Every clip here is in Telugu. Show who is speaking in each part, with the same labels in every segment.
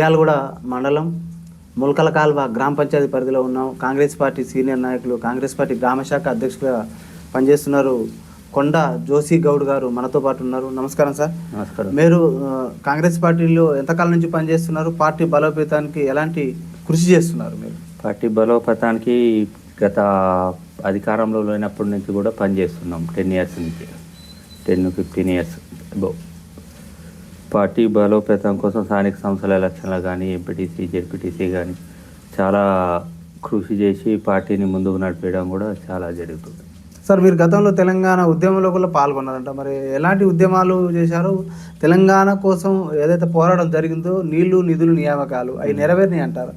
Speaker 1: మిర్యాలగూడ మండలం ములకల కాల్వ గ్రామ పంచాయతీ పరిధిలో ఉన్నాం. కాంగ్రెస్ పార్టీ సీనియర్ నాయకులు కాంగ్రెస్ పార్టీ గ్రామ శాఖ అధ్యక్షులుగా పనిచేస్తున్నారు కొండ జోషి గౌడ్ గారు మనతో పాటు ఉన్నారు. నమస్కారం సార్.
Speaker 2: నమస్కారం.
Speaker 1: మీరు కాంగ్రెస్ పార్టీలో ఎంతకాలం నుంచి పనిచేస్తున్నారు? పార్టీ బలోపేతానికి ఎలాంటి కృషి చేస్తున్నారు మీరు?
Speaker 2: పార్టీ బలోపేతానికి గత అధికారంలో లేనప్పటి నుంచి కూడా పనిచేస్తున్నాం. టెన్ ఇయర్స్ నుంచి. టెన్ ఫిఫ్టీన్ ఇయర్స్ పార్టీ బలోపేతం కోసం స్థానిక సంస్థల ఎలక్షన్లు కానీ ఎంపీటీసీ జెడ్పీటీసీ కానీ చాలా కృషి చేసి పార్టీని ముందుకు నడిపేయడం కూడా చాలా జరుగుతుంది.
Speaker 1: సార్ మీరు గతంలో తెలంగాణ ఉద్యమంలో కూడా పాల్గొన్నారంట మరి ఎలాంటి ఉద్యమాలు చేశారు? తెలంగాణ కోసం ఏదైతే పోరాటం జరిగిందో నీళ్ళు నిధులు నియామకాలు అవి నెరవేరినాయి అంటారు?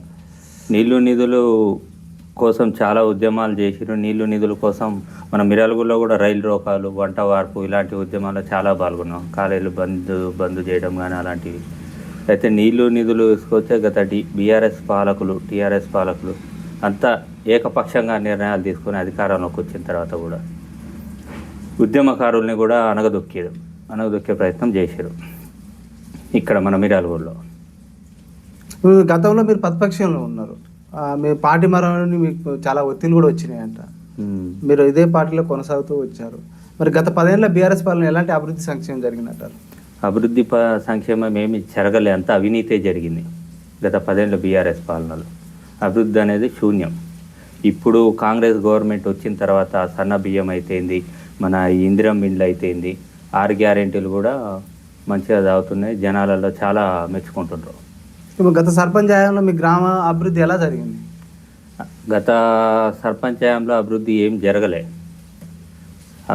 Speaker 2: నీళ్ళు నిధులు కోసం చాలా ఉద్యమాలు చేసిరు నీళ్ళు నిధుల కోసం మన మిరాలగూడలో కూడా రైలు రోకాలు వంట వార్పు ఇలాంటి ఉద్యమాల్లో చాలా పాల్గొన్నాం. కాలేజీలు బంద్ బంద్ చేయడం కానీ అలాంటివి. అయితే నీళ్ళు నిధులు తీసుకొస్తే గత డి బీఆర్ఎస్ పాలకులు టీఆర్ఎస్ పాలకులు అంతా ఏకపక్షంగా నిర్ణయాలు తీసుకొని అధికారంలోకి వచ్చిన తర్వాత కూడా ఉద్యమకారుల్ని కూడా అనగదొక్కారు అనగదొక్కే ప్రయత్నం చేశారు ఇక్కడ మన మిరాలగూడలో.
Speaker 1: గతంలో మీరు ప్రతిపక్షంలో ఉన్నారు. మీ పార్టీ మరణాన్ని మీకు చాలా ఒత్తిడి కూడా వచ్చినాయంట. మీరు ఇదే పార్టీలో కొనసాగుతూ వచ్చారు. మరి గత పదేళ్ళ బీఆర్ఎస్ పాలన ఎలాంటి అభివృద్ధి సంక్షేమం జరిగినట్టారు
Speaker 2: అభివృద్ధి సంక్షేమం ఏమి జరగలే అంత అవినీతే జరిగింది గత పదేళ్ళ బీఆర్ఎస్ పాలనలో. అభివృద్ధి అనేది శూన్యం. ఇప్పుడు కాంగ్రెస్ గవర్నమెంట్ వచ్చిన తర్వాత సన్న బియ్యం అయితేంది మన ఇందిరం మిండ్లు అయితేంది ఆరు గ్యారెంటీలు కూడా మంచిగా తాగుతున్నాయి జనాలలో చాలా మెచ్చుకుంటున్నారు
Speaker 1: ఇప్పుడు గత సర్పంచ్ హయాంలో మీ గ్రామ అభివృద్ధి ఎలా జరిగింది?
Speaker 2: గత సర్పంచ్ హయాంలో అభివృద్ధి ఏం జరగలే.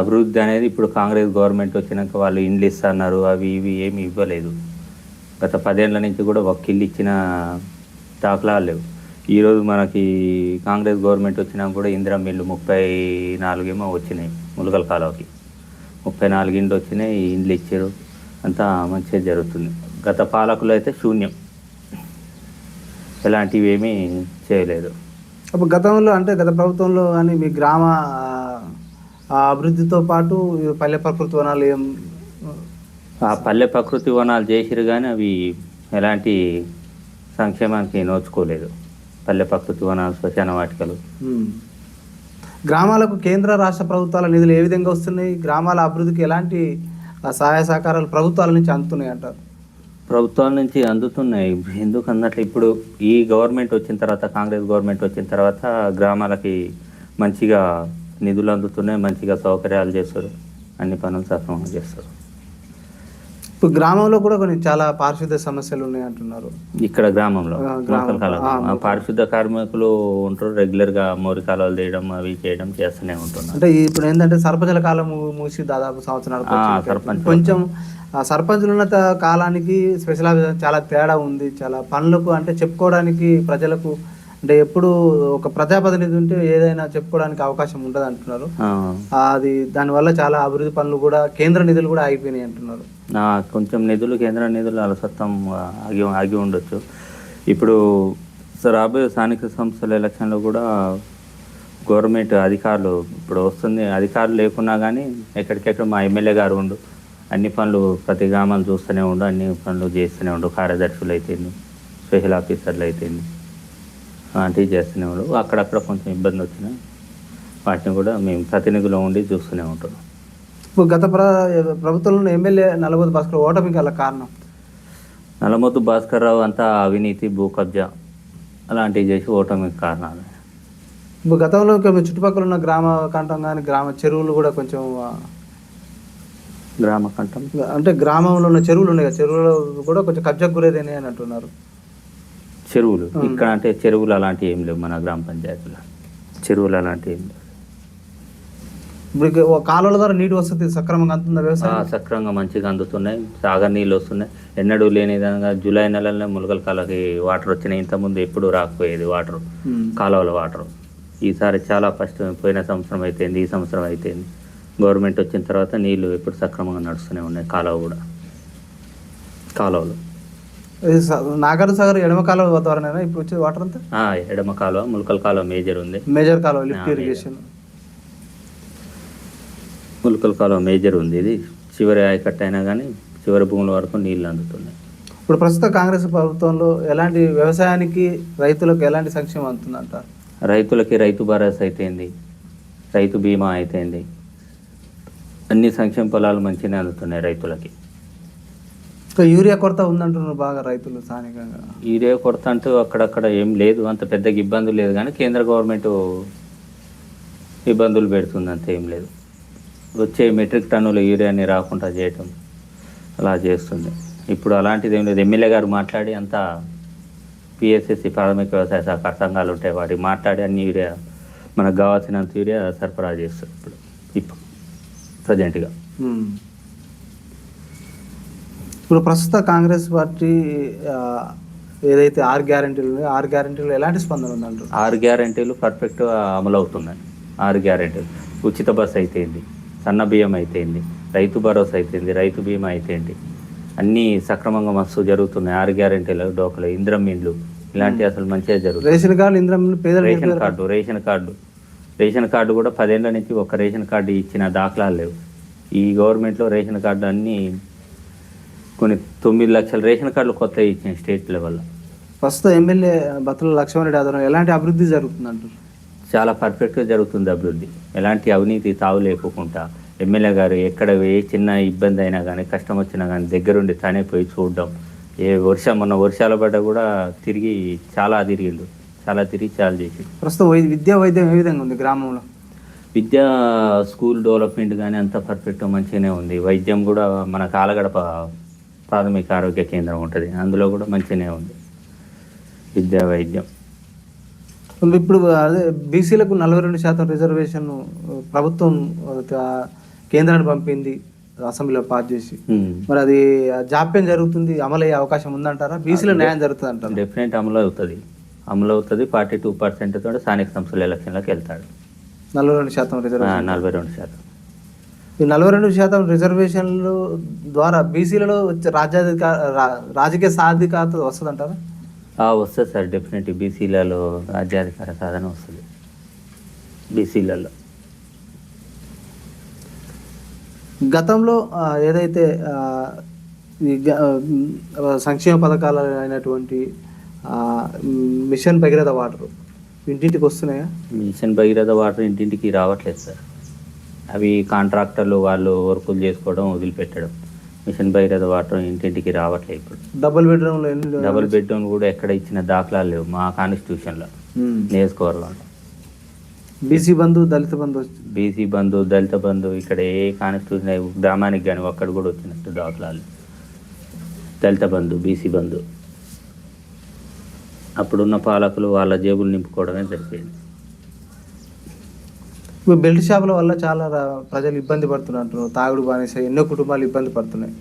Speaker 2: అభివృద్ధి అనేది ఇప్పుడు కాంగ్రెస్ గవర్నమెంట్ వచ్చినాక వాళ్ళు ఇండ్లు ఇస్తున్నారు అవి ఇవి ఏమి ఇవ్వలేదు. గత పదేళ్ళ నుంచి కూడా ఒక ఇల్లు ఇచ్చిన దాఖలాలు లేవు. ఈరోజు మనకి కాంగ్రెస్ గవర్నమెంట్ వచ్చినాక కూడా ఇందిరా మిల్లు ముప్పై నాలుగేమో వచ్చినాయి ములకల కాలువకి. ముప్పై నాలుగు ఇండ్లు వచ్చినాయి ఇండ్లు ఇచ్చారు. అంతా మంచిగా జరుగుతుంది. గత పాలకులు అయితే శూన్యం. ఎలాంటివి ఏమీ చేయలేదు.
Speaker 1: అప్పుడు గతంలో అంటే గత ప్రభుత్వంలో కానీ మీ గ్రామ అభివృద్ధితో పాటు పల్లె ప్రకృతి వనాలు ఏం
Speaker 2: ఆ పల్లె ప్రకృతి వనాలు చేసిరు కానీ అవి ఎలాంటి సంక్షేమానికి నోచుకోలేదు. పల్లె ప్రకృతి వనాలు శ్మశాన వాటికలు.
Speaker 1: గ్రామాలకు కేంద్ర రాష్ట్ర ప్రభుత్వాల నిధులు ఏ విధంగా వస్తున్నాయి? గ్రామాల అభివృద్ధికి ఎలాంటి సహాయ సహకారాలు ప్రభుత్వాల నుంచి అందుతున్నాయి అంటారు
Speaker 2: ప్రభుత్వాల నుంచి అందుతున్నాయి. ఎందుకు అన్నట్లు ఇప్పుడు ఈ గవర్నమెంట్ వచ్చిన తర్వాత కాంగ్రెస్ గవర్నమెంట్ వచ్చిన తర్వాత గ్రామాలకి మంచిగా నిధులు అందుతున్నాయి మంచిగా సౌకర్యాలు చేస్తారు అన్ని పనులు సక్రమంగా చేస్తారు.
Speaker 1: ఇప్పుడు గ్రామంలో కూడా కొన్ని చాలా పారిశుద్ధ్య సమస్యలు ఉన్నాయి అంటున్నారు.
Speaker 2: ఇక్కడ గ్రామంలో పారిశుద్ధ కార్మికులు ఉంటారు రెగ్యులర్గా మోరి కాలువలు తీయడం అవి చేయడం చేస్తూనే ఉంటున్నారు.
Speaker 1: అంటే ఇప్పుడు ఏంటంటే సర్పంచుల కాలం మూసి దాదాపు సంవత్సరాలు కొంచెం సర్పంచులు ఉన్న త- కాలానికి స్పెషల్ చాలా తేడా ఉంది చాలా పనులకు అంటే చెప్పుకోవడానికి ప్రజలకు అంటే ఎప్పుడు ఒక ప్రజాప్రతినిధి ఉంటే ఏదైనా చెప్పుకోవడానికి అవకాశం ఉండదు అంటున్నారు. అది దానివల్ల చాలా అభివృద్ధి పనులు కూడా కేంద్ర నిధులు కూడా ఆగిపోయినాయి అంటున్నారు.
Speaker 2: కొంచెం నిధులు కేంద్ర నిధులు అలసత్వం ఆగి ఆగి ఉండొచ్చు. ఇప్పుడు రాబోయే స్థానిక సంస్థల ఎలక్షన్లో కూడా గవర్నమెంట్ అధికారులు ఇప్పుడు వస్తుంది అధికారులు లేకున్నా కానీ ఎక్కడికెక్కడ మా ఎమ్మెల్యే గారు ఉండు అన్ని పనులు ప్రతి గ్రామాలు చూస్తూనే ఉండు అన్ని పనులు చేస్తూనే ఉండు. కార్యదర్శులు అయితేంది స్పెషల్ ఆఫీసర్లు అయితేంది అలాంటివి చేస్తూనే ఉండు. అక్కడక్కడ కొంచెం ఇబ్బంది వచ్చినా వాటిని కూడా మేము ప్రతినిధులు ఉండి చూస్తూనే ఉంటాం.
Speaker 1: ఇప్పుడు గత ప్ర ప్రభుత్వంలో ఎమ్మెల్యే నలభై భాస్కర్ ఓటమికి గల కారణం?
Speaker 2: నల్లమొద్దు భాస్కర్ రావు అంతా అవినీతి భూ కబ్జా అలాంటివి చేసి ఓటమికి కారణాలు.
Speaker 1: ఇప్పుడు గతంలో చుట్టుపక్కల ఉన్న గ్రామ కంఠం కానీ గ్రామ చెరువులు కూడా కొంచెం
Speaker 2: గ్రామ కంఠం.
Speaker 1: అంటే గ్రామంలో ఉన్న చెరువులు ఉన్నాయి కదా చెరువులు కూడా కొంచెం కబ్జాకు గురైనాయి అని అంటున్నారు.
Speaker 2: చెరువులు. ఇక్కడ అంటే చెరువులు అలాంటివి ఏం లేవు మన గ్రామ పంచాయతీలో. చెరువులు అలాంటివి ఏం లేవు.
Speaker 1: ఇప్పుడు కాలువల ద్వారా నీటి వసతి సక్రమంగా అందుతుందా వ్యవసాయం?
Speaker 2: సక్రమంగా మంచిగా అందుతున్నాయి. సాగర్ నీళ్ళు వస్తున్నాయి. ఎన్నడూ లేని విధంగా జూలై నెలలోనే ములకల కాలకి వాటర్ వచ్చినాయి. ఇంతకుముందు ఎప్పుడు రాకపోయేది వాటర్. కాలువల వాటర్. ఈసారి చాలా ఫస్ట్ పోయిన సంవత్సరం అయితేంది ఈ సంవత్సరం అయితేంది. గవర్నమెంట్ వచ్చిన తర్వాత నీళ్ళు ఎప్పుడు సక్రమంగా నడుస్తూనే ఉన్నాయి కాలువ కూడా. కాలువలు.
Speaker 1: నాగార్జున సాగర్ ఎడమ కాలువ ద్వారానేనా ఇప్పుడు వచ్చే వాటర్ అంతా?
Speaker 2: ఎడమ కాలువ ములకల కాలువ మేజర్ ఉంది.
Speaker 1: మేజర్ కాలువ లిఫ్ట్ ఇరిగేషన్
Speaker 2: ములకల కాలువ మేజర్ ఉంది. ఇది చివరి ఆయకట్టు అయినా కానీ చివరి భూముల వరకు నీళ్ళు అందుతున్నాయి.
Speaker 1: ఇప్పుడు ప్రస్తుత కాంగ్రెస్ ప్రభుత్వంలో ఎలాంటి వ్యవసాయానికి రైతులకు ఎలాంటి సంక్షేమం అందుతుందంటారు?
Speaker 2: రైతులకి రైతు భరోసా అయితేంది రైతు బీమా అయితేంది అన్ని సంక్షేమ ఫలాలు మంచిగానే అందుతున్నాయి రైతులకి.
Speaker 1: ఇంకా యూరియా కొరత ఉందంటున్నారు బాగా రైతులు స్థానికంగా.
Speaker 2: ఈరే కొరత అంటూ అక్కడక్కడ ఏం లేదు అంత పెద్దగా ఇబ్బందులు లేదు కానీ కేంద్ర గవర్నమెంట్ ఇబ్బందులు పెడుతుంది అంత ఏం లేదు. వచ్చే మెట్రిక్ టన్నుల యూరియాని రాకుండా చేయటం అలా చేస్తుంది. ఇప్పుడు అలాంటిది ఏం లేదు. ఎమ్మెల్యే గారు మాట్లాడి అంతా పిఎస్ఎస్సి ప్రాథమిక వ్యవసాయ సహకార సంఘాలు ఉంటాయి. వాటి మాట్లాడి అన్ని యూరియా మనకు కావాల్సినంత యూరియా సరఫరా చేస్తుంది ఇప్పుడు ఇప్పుడు. ప్రజెంట్గా
Speaker 1: ఉమ్. ఇప్పుడు ప్రస్తుత కాంగ్రెస్ పార్టీ ఏదైతే ఆరు గ్యారెంటీలు ఉన్నాయో ఆరు గ్యారెంటీలు ఎలాంటి స్పందన ఉందంటారు?
Speaker 2: ఆరు గ్యారెంటీలు పర్ఫెక్ట్గా అమలు అవుతున్నాయి ఆరు గ్యారెంటీలు. ఉచిత బస్సు అయితేంది సన్న బియ్యం అయితేంది రైతు భరోసా అయితేంది రైతు బీమా అయితేంది అన్నీ సక్రమంగా మస్తు జరుగుతున్నాయి. ఆరు గ్యారెంటీలు డోకలు ఇంద్రం ఇండ్లు ఇలాంటివి అసలు మంచిగా జరుగుతాయి
Speaker 1: ration card ఇంద్రం
Speaker 2: ration card ration card. Ration card కూడా పదేళ్ళ నుంచి ఒక రేషన్ కార్డు ఇచ్చిన దాఖలాలు లేవు. ఈ గవర్నమెంట్లో రేషన్ కార్డు అన్నీ కొన్ని తొమ్మిది లక్షల రేషన్ కార్డులు కొత్త ఇచ్చిన స్టేట్ లెవెల్లో.
Speaker 1: ప్రస్తుత ఎమ్మెల్యే బత్తుల లక్ష్మణరెడ్డి ఆధ్వర్యంలో ఎలాంటి అభివృద్ధి జరుగుతుందంటారు?
Speaker 2: చాలా పర్ఫెక్ట్గా జరుగుతుంది అభివృద్ధి. ఎలాంటి అవినీతి తావు లేకుండా ఎమ్మెల్యే గారు ఎక్కడ ఏ చిన్న ఇబ్బంది అయినా కానీ కష్టం వచ్చినా కానీ దగ్గరుండి తానే పోయి చూడడం. ఏ వర్షం మొన్న వర్షాలు పడ్డ కూడా తిరిగి చాలా తిరిగిండు. చాలా తిరిగి చాలా చేసి
Speaker 1: ప్రస్తుతం విద్యా వైద్యం ఏ విధంగా ఉంది గ్రామంలో?
Speaker 2: విద్యా స్కూల్ డెవలప్మెంట్ కానీ అంత పర్ఫెక్ట్ మంచిగానే ఉంది. వైద్యం కూడా మన కాలగడప ప్రాథమిక ఆరోగ్య కేంద్రం ఉంటుంది. అందులో కూడా మంచిగానే ఉంది. విద్యా వైద్యం.
Speaker 1: ఇప్పుడు అదే బీసీలకు నలభై రెండు శాతం రిజర్వేషన్ ప్రభుత్వం కేంద్రాన్ని పంపింది అసెంబ్లీలో పాస్ చేసి. మరి అది జాప్యం జరుగుతుంది అమలు అయ్యే అవకాశం ఉందంటారా? బీసీలో న్యాయం జరుగుతుంది అంటారా
Speaker 2: డెఫినెట్ అమలు అవుతుంది అమలు అవుతుంది. ఫార్టీ టూ పర్సెంట్ తోటి స్థానిక సంస్థల ఎలక్షన్లోకి వెళ్తాడు.
Speaker 1: నలభై రెండు శాతం రిజర్వేషన్.
Speaker 2: నలభై రెండు శాతం.
Speaker 1: ఈ నలభై రెండు శాతం రిజర్వేషన్లు ద్వారా బీసీలలో వచ్చే రాజ్యాధికార రాజకీయ సాధికారత వస్తుందంటారా?
Speaker 2: ఆ, వస్తుంది సార్. డెఫినెట్ బీసీలలో రాజ్యాధికార సాధన వస్తుంది. బీసీలలో.
Speaker 1: గతంలో ఏదైతే సంక్షేమ పథకాలు అయినటువంటి మిషన్ భగీరథ వాటర్ ఇంటింటికి వస్తున్నాయా?
Speaker 2: మిషన్ భగీరథ వాటర్ ఇంటింటికి రావట్లేదు సార్. అవి కాంట్రాక్టర్లు వాళ్ళు వర్కులు చేసుకోవడం వదిలిపెట్టడం. మిషన్ భగీరథ వాటర్ ఇంటింటికి రావట్లేదు ఇప్పుడు.
Speaker 1: డబుల్ బెడ్రూమ్లో
Speaker 2: డబుల్ బెడ్రూమ్ కూడా ఎక్కడ ఇచ్చిన దాఖలాలు లేవు. మా కాన్స్టిట్యూషన్లో. నియోజకవర్గంలో
Speaker 1: బీసీ బంధు దళిత బంధు
Speaker 2: బీసీ బంధు దళిత బంధు ఇక్కడ ఏ కాన్స్టిట్యూషన్ గ్రామానికి కానీ ఒక్కడు కూడా వచ్చినట్టు దాఖలాలు దళిత బంధు బీసీ బంధు. అప్పుడున్న పాలకులు వాళ్ళ జేబులు నింపుకోవడమే సరిపోయింది
Speaker 1: ఇప్పుడు బెల్ట్ షాపుల వల్ల చాలా ప్రజలు ఇబ్బంది పడుతున్నారు తాగుడు బానిస ఎన్నో కుటుంబాలు ఇబ్బంది పడుతున్నాయి.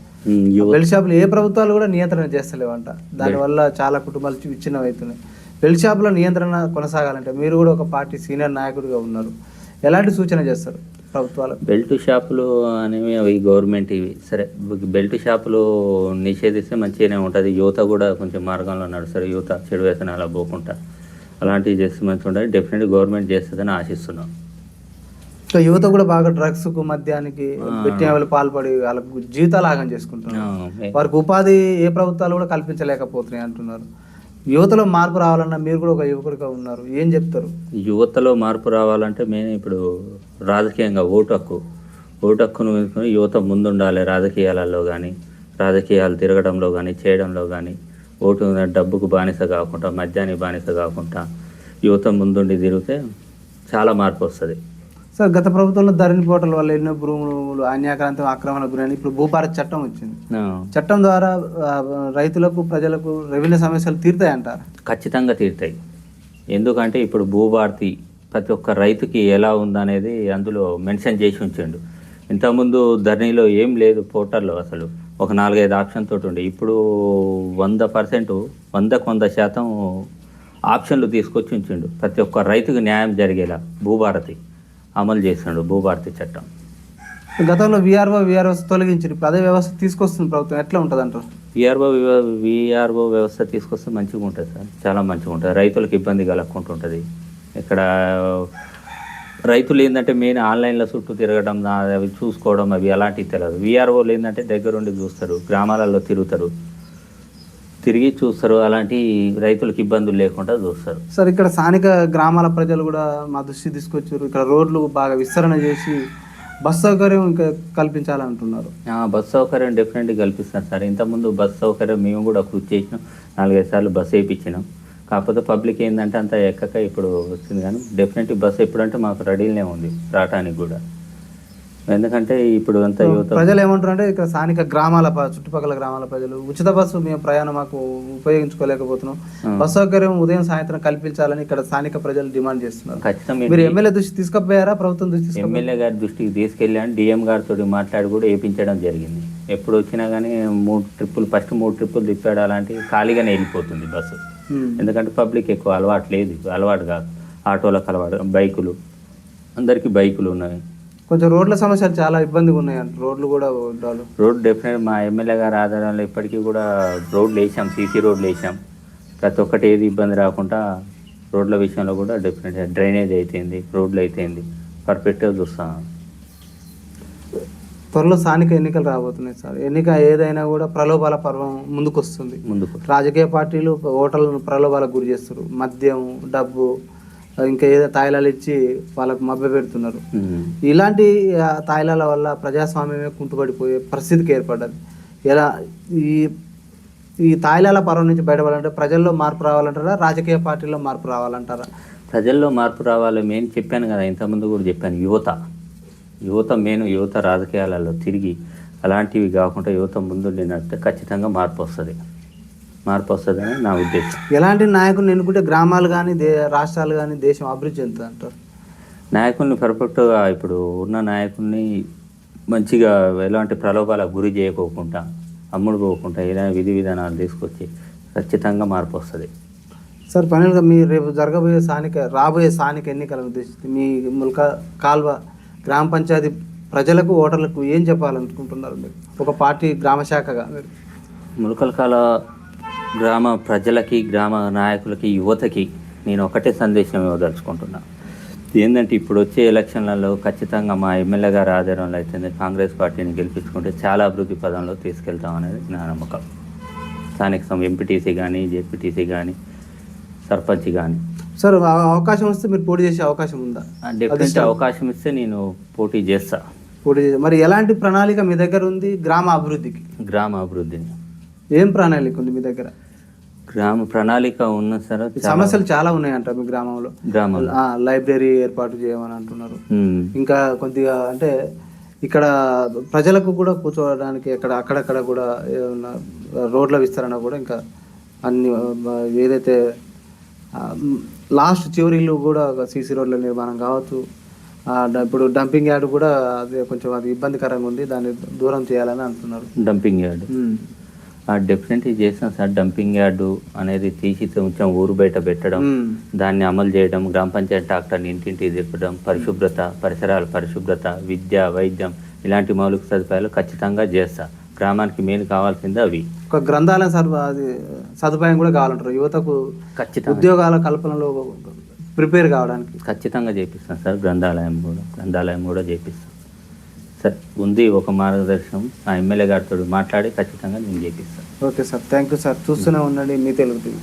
Speaker 1: బెల్ట్ షాపులు ఏ ప్రభుత్వాలు కూడా నియంత్రణ చేస్తలేవంట. దానివల్ల చాలా కుటుంబాలు విచ్ఛిన్నం అవుతున్నాయి బెల్ట్ షాపుల నియంత్రణ కొనసాగాలంటే మీరు కూడా ఒక పార్టీ సీనియర్ నాయకుడిగా ఉన్నారు. ఎలాంటి సూచన చేస్తారు? ప్రభుత్వాలకు
Speaker 2: బెల్ట్ షాపులు అనేవి అవి గవర్నమెంట్ ఇవి. సరే బెల్ట్ షాపులు నిషేధిస్తే మంచిగానే ఉంటుంది. యువత కూడా కొంచెం మార్గంలో నడుస్తారు. యువత చెడు వ్యసనాలు పోకుండా అలాంటివి చేస్తే మంచిగా ఉంటుంది. డెఫినెట్ గవర్నమెంట్ చేస్తుందని ఆశిస్తున్నాం.
Speaker 1: ఇంకా యువత కూడా బాగా డ్రగ్స్కు మద్యానికి పెట్టిన వాళ్ళు పాల్పడి వాళ్ళకు జీవితాలు ఆగం చేసుకుంటున్నారు వారికి ఉపాధి ఏ ప్రభుత్వాలు కూడా కల్పించలేకపోతున్నాయి అంటున్నారు. యువతలో మార్పు రావాలన్నా మీరు కూడా ఒక యువకుడిగా ఉన్నారు. ఏం చెప్తారు?
Speaker 2: యువతలో మార్పు రావాలంటే మేము ఇప్పుడు రాజకీయంగా ఓటు హక్కు ఓటు హక్కును యువత ముందుండాలి రాజకీయాలలో కానీ రాజకీయాలు తిరగడంలో కానీ చేయడంలో కానీ ఓటు డబ్బుకు బానిస కాకుండా మద్యానికి బానిస కాకుండా యువత ముందుండి తిరిగితే చాలా మార్పు వస్తుంది.
Speaker 1: సార్ గత ప్రభుత్వంలో ధరణి పోటల వల్ల ఎన్నో భూములు అన్యాక్రాంతం ఆక్రమణ గురైన ఇప్పుడు భూభారత్ చట్టం వచ్చింది. చట్టం ద్వారా రైతులకు ప్రజలకు రెవెన్యూ సమస్యలు తీరుతాయంటారు.
Speaker 2: ఖచ్చితంగా తీరుతాయి. ఎందుకంటే ఇప్పుడు భూభారతి ప్రతి ఒక్క రైతుకి ఎలా ఉందనేది అందులో మెన్షన్ చేసి ఉంచిండు. ఇంతకుముందు ధరణిలో ఏం లేదు పోర్టల్లో అసలు. ఒక నాలుగైదు ఆప్షన్ తోటి ఉండే. ఇప్పుడు వంద పర్సెంట్ వందకు వంద శాతం ఆప్షన్లు తీసుకొచ్చి ఉంచిండు. ప్రతి ఒక్క రైతుకు న్యాయం జరిగేలా భూభారతి. అమలు చేస్తుండు భూభారతి చట్టం.
Speaker 1: గతంలో విఆర్ఓ విఆర్ఓ తొలగించారు. ఇప్పుడు అదే వ్యవస్థ తీసుకొస్తుంది ప్రభుత్వం. ఎట్లా ఉంటుంది అంటారు?
Speaker 2: విఆర్ఓ విఆర్ఓ వ్యవస్థ తీసుకొస్తే మంచిగా ఉంటుంది సార్. చాలా మంచిగా ఉంటుంది. రైతులకు ఇబ్బంది కలగకుండా ఉంటుంది. ఇక్కడ రైతులు ఏంటంటే మెయిన్ ఆన్లైన్లో చుట్టూ తిరగడం అవి చూసుకోవడం అవి అలాంటివి తెలియదు. విఆర్ఓలు ఏంటంటే దగ్గరుండి చూస్తారు. గ్రామాలలో తిరుగుతారు. తిరిగి చూస్తారు. అలాంటి రైతులకు ఇబ్బందులు లేకుండా చూస్తారు.
Speaker 1: సార్ ఇక్కడ స్థానిక గ్రామాల ప్రజలు కూడా మా దృష్టి తీసుకొచ్చారు. ఇక్కడ రోడ్లు బాగా విస్తరణ చేసి బస్ సౌకర్యం ఇంకా కల్పించాలంటున్నారు.
Speaker 2: బస్ సౌకర్యం డెఫినెట్గా కల్పిస్తాం సార్. ఇంతకుముందు బస్ సౌకర్యం మేము కూడా కృషి చేసినాం. నాలుగైదు సార్లు బస్ వేయించినాం. కాకపోతే పబ్లిక్ ఏంటంటే అంత ఎక్కక ఇప్పుడు వచ్చింది కానీ డెఫినెట్ బస్ ఎప్పుడంటే మాకు రెడీనే ఉంది రావటానికి కూడా. ఎందుకంటే ఇప్పుడు అంతా యువత
Speaker 1: ప్రజలు ఏమంటారు అంటే ఇక్కడ స్థానిక గ్రామాల చుట్టుపక్కల గ్రామాల ప్రజలు ఉచిత బస్సు మేము ప్రయాణం మాకు ఉపయోగించుకోలేకపోతున్నాం.
Speaker 2: ఆ.
Speaker 1: బస్ సౌకర్యం ఉదయం సాయంత్రం కల్పించాలని ఇక్కడ స్థానిక ప్రజలు డిమాండ్ చేస్తున్నారు.
Speaker 2: ఖచ్చితంగా
Speaker 1: మీరు ఎమ్మెల్యే దృష్టి తీసుకుపోయారా? ప్రభుత్వం దృష్టి?
Speaker 2: ఎమ్మెల్యే గారి దృష్టికి తీసుకెళ్ళాను. డిఎం గారితో మాట్లాడి కూడా వేయించడం జరిగింది. ఎప్పుడు వచ్చినా కానీ మూడు ట్రిప్పులు ఫస్ట్ మూడు ట్రిప్పులు తిప్పాడు. అలాంటి ఖాళీగానే వెళ్ళిపోతుంది బస్సు. ఎందుకంటే పబ్లిక్ ఎక్కువ అలవాటు లేదు. అలవాటు కాదు. ఆటోలకు అలవాటు. బైకులు. అందరికీ బైకులు ఉన్నాయి.
Speaker 1: కొంచెం రోడ్ల సమస్యలు చాలా ఇబ్బందిగా ఉన్నాయి అంట. రోడ్లు కూడా ఉండాలి.
Speaker 2: రోడ్ డెఫినెట్ మా ఎమ్మెల్యే గారి ఆధారంలో ఇప్పటికీ కూడా రోడ్లు వేసాం సీసీ రోడ్లు వేసాం. ప్రతి ఒక్కటి ఏది ఇబ్బంది రాకుండా రోడ్ల విషయంలో కూడా డెఫినెట్గా డ్రైనేజ్ అయితేంది రోడ్లు అయితేంది పర్ఫెక్ట్గా చూస్తాం.
Speaker 1: త్వరలో స్థానిక ఎన్నికలు రాబోతున్నాయి సార్. ఎన్నిక ఏదైనా కూడా ప్రలోభాల పర్వం ముందుకు వస్తుంది
Speaker 2: ముందుకు.
Speaker 1: రాజకీయ పార్టీలు ఓటర్లను ప్రలోభాలకు గురి చేస్తారు మద్యం డబ్బు ఇంకా ఏదో తాయిలాలు ఇచ్చి వాళ్ళకు మభ్య పెడుతున్నారు. ఇలాంటి తాయిలాల వల్ల ప్రజాస్వామ్యమే కుంటుపడిపోయే పరిస్థితికి ఏర్పడ్డది. ఎలా ఈ ఈ తాయిలాల పర్వం నుంచి బయటపడాలంటే ప్రజల్లో మార్పు రావాలంటారా? రాజకీయ పార్టీల్లో మార్పు రావాలంటారా?
Speaker 2: ప్రజల్లో మార్పు రావాలి. నేను చెప్పాను కదా ఇంతకుముందు కూడా చెప్పాను యువత. యువత మెయిన్ యువత రాజకీయాలలో తిరిగి అలాంటివి కాకుండా యువత ముందు నడితే ఖచ్చితంగా మార్పు వస్తుంది. మార్పు వస్తుందని నా ఉద్దేశం.
Speaker 1: ఎలాంటి నాయకుడిని ఎన్నుకుంటే గ్రామాలు కానీ దే రాష్ట్రాలు కానీ దేశం అభివృద్ధి చెందుతుంది అంటారు
Speaker 2: నాయకుడిని పర్ఫెక్ట్గా ఇప్పుడు ఉన్న నాయకుడిని మంచిగా ఎలాంటి ప్రలోభాలకు గురి చేయకోకుండా అమ్ముడు పోకుండా ఇలా విధి విధానాలు తీసుకొచ్చి ఖచ్చితంగా మార్పు వస్తుంది.
Speaker 1: సార్ పనిగా మీ రేపు జరగబోయే స్థానిక రాబోయే స్థానిక ఎన్నికలను ఉద్దేశించి మీ ముల్క కాల్వ గ్రామ పంచాయతీ ప్రజలకు ఓటర్లకు ఏం చెప్పాలనుకుంటున్నారు మీరు? ఒక పార్టీ గ్రామ శాఖగా మీరు?
Speaker 2: ములకలకాల గ్రామ ప్రజలకి గ్రామ నాయకులకి యువతకి నేను ఒకటే సందేశం ఇవ్వదలుచుకుంటున్నా. ఏంటంటే ఇప్పుడు వచ్చే ఎలక్షన్లలో ఖచ్చితంగా మా ఎమ్మెల్యే గారి ఆధారంలో అయితే కాంగ్రెస్ పార్టీని గెలిపించుకుంటే చాలా అభివృద్ధి పదంలో తీసుకెళ్తాం అనేది నా నమ్మకం. స్థానిక సం ఎంపీటీసీ కానీ జెడ్పీటీసీ కానీ సర్పంచ్ కానీ
Speaker 1: సార్ అవకాశం వస్తే మీరు పోటీ చేసే అవకాశం ఉందా?
Speaker 2: డెఫినెట్ అవకాశం ఇస్తే నేను పోటీ చేస్తా.
Speaker 1: పోటీ మరి ఎలాంటి ప్రణాళిక మీ దగ్గర ఉంది గ్రామ అభివృద్ధికి?
Speaker 2: గ్రామ అభివృద్ధిని.
Speaker 1: ఏం ప్రణాళిక ఉంది మీ దగ్గర?
Speaker 2: గ్రామ ప్రణాళిక ఉన్న సరే
Speaker 1: సమస్యలు చాలా ఉన్నాయంట మీ గ్రామంలో.
Speaker 2: గ్రామంలో.
Speaker 1: లైబ్రరీ ఏర్పాటు చేయమని అంటున్నారు. ఇంకా కొద్దిగా అంటే ఇక్కడ ప్రజలకు కూడా కూర్చోవడానికి అక్కడ అక్కడక్కడ కూడా ఏమన్నా రోడ్ల విస్తరణ కూడా ఇంకా అన్ని ఏదైతే లాస్ట్ చివరిలో కూడా సీసీ రోడ్ల నిర్మాణం కావచ్చు. ఇప్పుడు డంపింగ్ యార్డ్ కూడా అది కొంచెం అది ఇబ్బందికరంగా ఉంది. దాన్ని దూరం చేయాలని అంటున్నారు.
Speaker 2: Dumping yard. డెఫినెట్లీ చేస్తాం సార్ డంపింగ్ యార్డు అనేది తీసి కొంచెం ఊరు బయట పెట్టడం. దాన్ని అమలు చేయడం గ్రామ పంచాయతీ డాక్టర్ని ఇంటింటికి తిప్పడం పరిశుభ్రత పరిసరాల పరిశుభ్రత విద్య వైద్యం ఇలాంటి మౌలిక సదుపాయాలు ఖచ్చితంగా చేస్తా. గ్రామానికి మెయిన్ కావాల్సింది అవి.
Speaker 1: ఒక గ్రంథాలయం సదుపాయం కూడా కావాలంటారు. యువతకు
Speaker 2: ఖచ్చితంగా.
Speaker 1: ఉద్యోగాల కల్పనలో ప్రిపేర్ కావడానికి.
Speaker 2: ఖచ్చితంగా చేపిస్తాం సార్ గ్రంథాలయం కూడా గ్రంథాలయం కూడా చేపిస్తాం. సార్. ఉంది ఒక మార్గదర్శనం. ఆ ఎమ్మెల్యే గారితో మాట్లాడి ఖచ్చితంగా నేను చేపిస్తాను
Speaker 1: okay sir. Thank you sir. చూస్తూనే ఉండండి. మీ తెలుగు టీవీ.